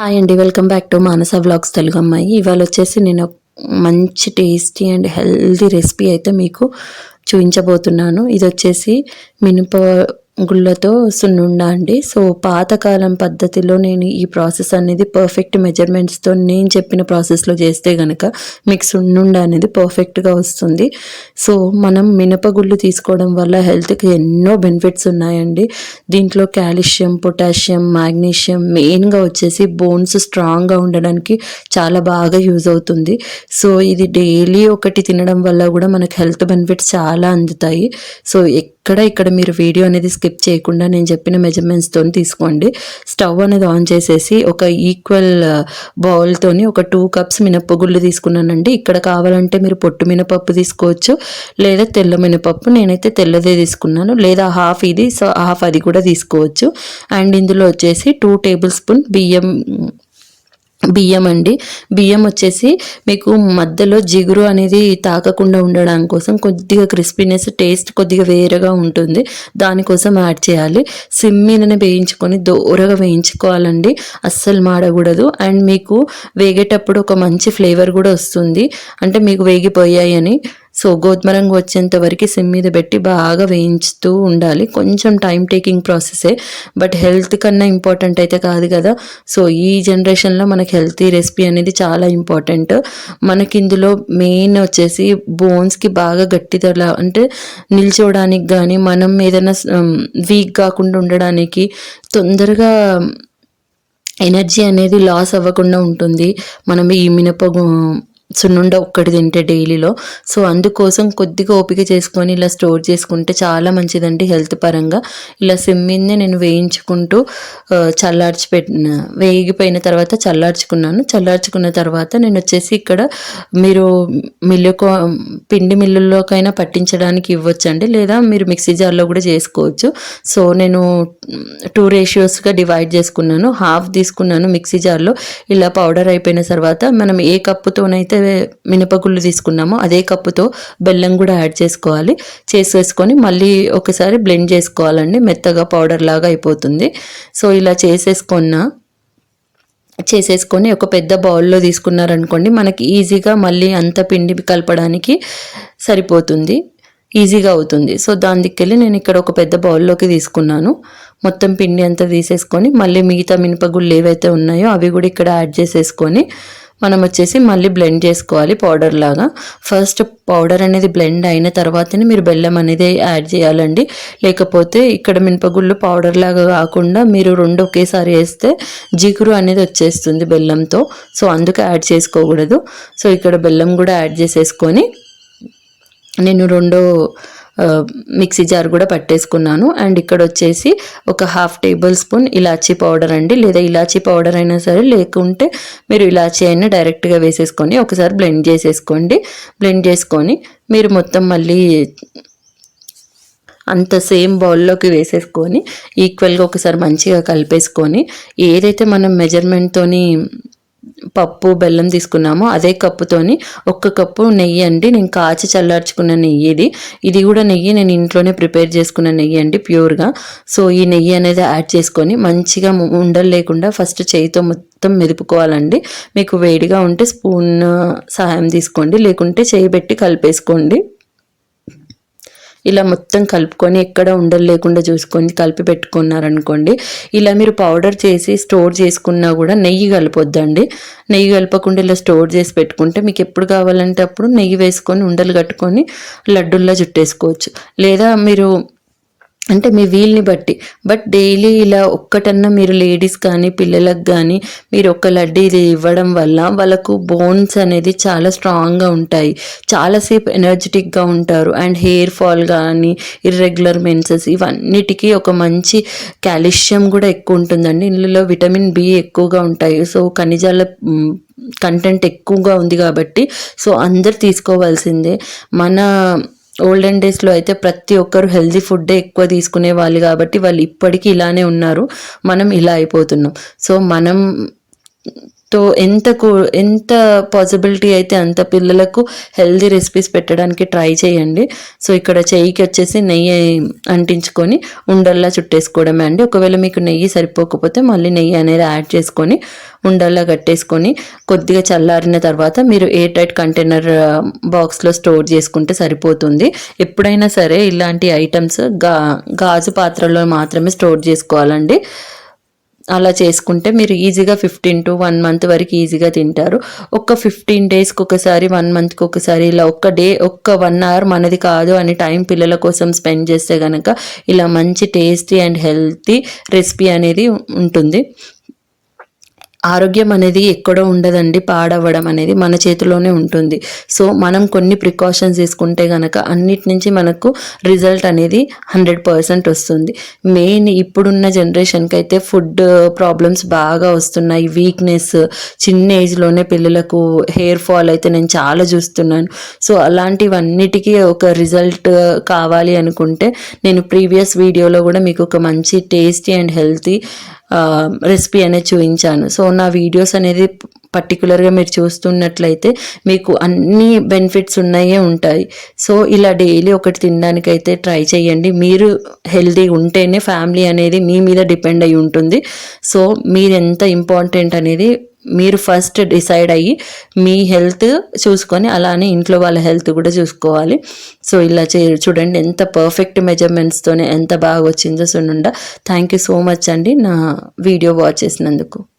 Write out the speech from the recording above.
Hi అండి welcome back to Manasa vlogs Telugu అమ్మాయి. ఇవాళ వచ్చేసి నేను మంచి టేస్టీ అండ్ హెల్దీ రెసిపీ అయితే మీకు చూపించబోతున్నాను. ఇది వచ్చేసి మినప గుళ్ళతో సున్నుండ అండి. సో పాతకాలం పద్ధతిలో నేను ఈ ప్రాసెస్ అనేది పర్ఫెక్ట్ మెజర్మెంట్స్తో నేను చెప్పిన ప్రాసెస్లో చేస్తే కనుక మీకు సున్నుండ అనేది పర్ఫెక్ట్గా వస్తుంది. సో మనం మినపగుళ్ళు తీసుకోవడం వల్ల హెల్త్కి ఎన్నో బెనిఫిట్స్ ఉన్నాయండి. దీంట్లో కాల్షియం పొటాషియం మాగ్నీషియం మెయిన్గా వచ్చేసి బోన్స్ స్ట్రాంగ్గా ఉండడానికి చాలా బాగా యూజ్ అవుతుంది. సో ఇది డైలీ ఒకటి తినడం వల్ల కూడా మనకు హెల్త్ బెనిఫిట్స్ చాలా అందుతాయి. సో ఎక్కడ ఇక్కడ మీరు వీడియో అనేది స్కిప్ చేయకుండా నేను చెప్పిన మెజర్మెంట్స్తో తీసుకోండి. స్టవ్ అనేది ఆన్ చేసేసి ఒక ఈక్వల్ బౌల్తోని uh, ఒక టూ కప్స్ మినప్పగుళ్ళు తీసుకున్నానండి. ఇక్కడ కావాలంటే మీరు పొట్టు మినపప్పు తీసుకోవచ్చు. లేదా తెల్ల మినపప్పు నేనైతే తెల్లదే తీసుకున్నాను. లేదా హాఫ్ ఇది సో హాఫ్ అది కూడా తీసుకోవచ్చు. అండ్ ఇందులో వచ్చేసి టూ టేబుల్ స్పూన్ బియ్యం బియ్యం అండి. బియ్యం వచ్చేసి మీకు మధ్యలో జిగురు అనేది తాకకుండా ఉండడం కోసం కొద్దిగా క్రిస్పీనెస్ టేస్ట్ కొద్దిగా వేరేగా ఉంటుంది. దానికోసం యాడ్ చేయాలి. సిమ్ మీదనే వేయించుకొని దూరగా వేయించుకోవాలండి. అస్సలు మాడకూడదు. అండ్ మీకు వేగేటప్పుడు ఒక మంచి ఫ్లేవర్ కూడా వస్తుంది. అంటే మీకు వేగిపోయాయి అని. సో గోధుమ రంగు వచ్చేంత వరకు సిమ్ మీద పెట్టి బాగా వేయించుతూ ఉండాలి. కొంచెం టైం టేకింగ్ ప్రాసెసే బట్ హెల్త్ కన్నా ఇంపార్టెంట్ అయితే కాదు కదా. సో ఈ జనరేషన్లో మనకి హెల్తీ రెసిపీ అనేది చాలా ఇంపార్టెంట్ మనకి ఇందులో మెయిన్ వచ్చేసి బోన్స్కి బాగా గట్టిదల అంటే నిల్చోవడానికి కానీ మనం ఏదైనా వీక్ కాకుండా ఉండడానికి తొందరగా ఎనర్జీ అనేది లాస్ అవ్వకుండా ఉంటుంది. మనం ఈ మినప సున్నుండ ఒక్కటి తింటే డైలీలో. సో అందుకోసం కొద్దిగా ఓపిక చేసుకొని ఇలా స్టోర్ చేసుకుంటే చాలా మంచిదండి హెల్త్ పరంగా. ఇలా సిమ్మింది నేను వేయించుకుంటూ చల్లార్చి పెట్టిన వేగిపోయిన తర్వాత చల్లార్చుకున్నాను. చల్లార్చుకున్న తర్వాత నేను వచ్చేసి ఇక్కడ మీరు మిల్లుకు పిండి మిల్లుల్లోకైనా పట్టించడానికి ఇవ్వచ్చండి. లేదా మీరు మిక్సీ జార్లో కూడా చేసుకోవచ్చు. సో నేను టూ రేషియోస్గా డివైడ్ చేసుకున్నాను. హాఫ్ తీసుకున్నాను మిక్సీ జార్లో. ఇలా పౌడర్ అయిపోయిన తర్వాత మనం ఏ కప్పుతోనైతే మినపగుళ్ళు తీసుకున్నామో అదే కప్పుతో బెల్లం కూడా యాడ్ చేసుకోవాలి. చేసేసుకొని మళ్ళీ ఒకసారి బ్లెండ్ చేసుకోవాలండి. మెత్తగా పౌడర్ లాగా అయిపోతుంది. సో ఇలా చేసేసుకున్న చేసేసుకొని ఒక పెద్ద బౌల్లో తీసుకున్నారనుకోండి మనకి ఈజీగా మళ్ళీ అంత పిండి కలపడానికి సరిపోతుంది. ఈజీగా అవుతుంది. సో దాని దిక్కెళ్ళి నేను ఇక్కడ ఒక పెద్ద బౌల్లోకి తీసుకున్నాను. మొత్తం పిండి అంతా తీసేసుకొని మళ్ళీ మిగతా మినపగుళ్ళు ఏవైతే ఉన్నాయో అవి కూడా ఇక్కడ యాడ్ చేసేసుకొని మనం వచ్చేసి మళ్ళీ బ్లెండ్ చేసుకోవాలి పౌడర్ లాగా. ఫస్ట్ పౌడర్ అనేది బ్లెండ్ అయిన తర్వాతనే మీరు బెల్లం అనేది యాడ్ చేయాలండి. లేకపోతే ఇక్కడ మినపగుళ్ళు పౌడర్ లాగా కాకుండా మీరు రెండు ఒకేసారి వేస్తే జిగురు అనేది వచ్చేస్తుంది బెల్లంతో. సో అందుకే యాడ్ చేసుకోకూడదు. సో ఇక్కడ బెల్లం కూడా యాడ్ చేసేసుకొని నేను రెండు మిక్సీ జార్ కూడా పట్టేసుకున్నాను. అండ్ ఇక్కడ వచ్చేసి ఒక హాఫ్ టేబుల్ స్పూన్ ఇలాచీ పౌడర్ అండి. లేదా ఇలాచీ పౌడర్ అయినా సరే లేకుంటే మీరు ఇలాచీ అయినా డైరెక్ట్గా వేసేసుకొని ఒకసారి బ్లెండ్ చేసేసుకోండి. బ్లెండ్ చేసుకొని మీరు మొత్తం మళ్ళీ అంత సేమ్ బౌల్లోకి వేసేసుకొని ఈక్వల్గా ఒకసారి మంచిగా కలిపేసుకొని ఏదైతే మనం మెజర్మెంట్తోని పప్పు బెల్లం తీసుకున్నాము. అదే కప్పుతోని ఒక్క కప్పు నెయ్యి అండి. నేను కాచి చల్లార్చుకున్న నెయ్యి ఇది. ఇది కూడా నెయ్యి నేను ఇంట్లోనే ప్రిపేర్ చేసుకున్న నెయ్యి అండి ప్యూర్గా. సో ఈ నెయ్యి అనేది యాడ్ చేసుకొని మంచిగా ఉండలు లేకుండా ఫస్ట్ చేయితో మొత్తం మెదుపుకోవాలండి. మీకు వేడిగా ఉంటే స్పూన్ సహాయం తీసుకోండి. లేకుంటే చేయి పెట్టి కలిపేసుకోండి. ఇలా మొత్తం కలుపుకొని ఎక్కడ ఉండలు లేకుండా చూసుకొని కలిపి పెట్టుకున్నారనుకోండి ఇలా మీరు పౌడర్ చేసి స్టోర్ చేసుకున్నా కూడా నెయ్యి కలపొద్దండి. నెయ్యి కలపకుండా ఇలా స్టోర్ చేసి పెట్టుకుంటే మీకు ఎప్పుడు కావాలంటే అప్పుడు నెయ్యి వేసుకొని ఉండలు కట్టుకొని లడ్డుల్లా చుట్టేసుకోవచ్చు. లేదా మీరు అంటే మీ వీల్ని బట్టి. బట్ డైలీ ఇలా ఒక్కటన్నా మీరు లేడీస్ కానీ పిల్లలకు కానీ మీరు ఒక్క లడ్డీ ఇది ఇవ్వడం వల్ల వాళ్ళకు బోన్స్ అనేది చాలా స్ట్రాంగ్గా ఉంటాయి. చాలాసేపు ఎనర్జెటిక్గా ఉంటారు. అండ్ హెయిర్ ఫాల్ కానీ ఇర్రెగ్యులర్ మెన్సెస్ ఇవన్నిటికీ ఒక మంచి కాల్షియం కూడా ఎక్కువ ఉంటుందండి. ఇందులో విటమిన్ బి ఎక్కువగా ఉంటాయి. సో ఖనిజాల కంటెంట్ ఎక్కువగా ఉంది కాబట్టి సో అందరు తీసుకోవాల్సిందే. మన ఓల్డెన్ డేస్లో అయితే ప్రతి ఒక్కరు హెల్దీ ఫుడ్డే ఎక్కువ తీసుకునే వాళ్ళు కాబట్టి వాళ్ళు ఇప్పటికీ ఇలానే ఉన్నారు. మనం ఇలా అయిపోతున్నాం. సో మనం తో ఎంత కూ- ఎంత పాసిబిలిటీ అయితే అంత పిల్లలకు హెల్దీ రెసిపీస్ పెట్టడానికి ట్రై చేయండి. సో ఇక్కడ చెయ్యికి వచ్చేసి నెయ్యి అంటించుకొని ఉండల్లా చుట్టేసుకోవడమే అండి. ఒకవేళ మీకు నెయ్యి సరిపోకపోతే మళ్ళీ నెయ్యి అనేది యాడ్ చేసుకొని ఉండల్లా కట్టేసుకొని కొద్దిగా చల్లారిన తర్వాత మీరు ఎయిర్ టైట్ కంటైనర్ బాక్స్లో స్టోర్ చేసుకుంటే సరిపోతుంది. ఎప్పుడైనా సరే ఇలాంటి ఐటమ్స్గా గాజు పాత్రలో మాత్రమే స్టోర్ చేసుకోవాలండి. అలా చేసుకుంటే మీరు ఈజీగా ఫిఫ్టీన్ టు వన్ మంత్ వరకు ఈజీగా తింటారు. ఒక్క ఫిఫ్టీన్ డేస్కి ఒకసారి వన్ మంత్కి ఒకసారి ఇలా ఒక్క డే ఒక్క వన్ అవర్ మనది కాదు అని టైం పిల్లల కోసం స్పెండ్ చేస్తే కనుక ఇలా మంచి టేస్టీ అండ్ హెల్తీ రెసిపీ అనేది ఉంటుంది. ఆరోగ్యం అనేది ఎక్కడో ఉండదండి పాడవ్వడం అనేది మన చేతిలోనే ఉంటుంది. సో మనం కొన్ని ప్రికాషన్స్ తీసుకుంటే గనక అన్నిటి నుంచి మనకు రిజల్ట్ అనేది హండ్రెడ్ పర్సెంట్ వస్తుంది. మెయిన్ ఇప్పుడున్న జనరేషన్కి అయితే ఫుడ్ ప్రాబ్లమ్స్ బాగా వస్తున్నాయి. వీక్నెస్ చిన్న ఏజ్లోనే పిల్లలకు హెయిర్ ఫాల్ అయితే నేను చాలా చూస్తున్నాను. సో అలాంటివన్నిటికీ ఒక రిజల్ట్ కావాలి అనుకుంటే నేను ప్రీవియస్ వీడియోలో కూడా మీకు ఒక మంచి టేస్టీ అండ్ హెల్తీ రెసిపీ అనేది చూపించాను. సో నా వీడియోస్ అనేది పర్టికులర్గా మీరు చూస్తున్నట్లయితే మీకు అన్ని బెనిఫిట్స్ ఉన్నాయే ఉంటాయి. సో ఇలా డైలీ ఒకటి తినడానికైతే ట్రై చేయండి. మీరు హెల్దీ ఉంటేనే ఫ్యామిలీ అనేది మీ మీద డిపెండ్ అయి ఉంటుంది. సో మీరు ఎంత ఇంపార్టెంట్ అనేది మీరు ఫస్ట్ డిసైడ్ అయ్యి మీ హెల్త్ చూసుకొని అలానే ఇంట్లో వాళ్ళ హెల్త్ కూడా చూసుకోవాలి. సో ఇలా చే చూడండి ఎంత పర్ఫెక్ట్ మెజర్మెంట్స్తోనే ఎంత బాగా వచ్చిందో. సునుండ థ్యాంక్ యూ సో మచ్ అండి. నా వీడియో వాచ్ చేసినందుకు.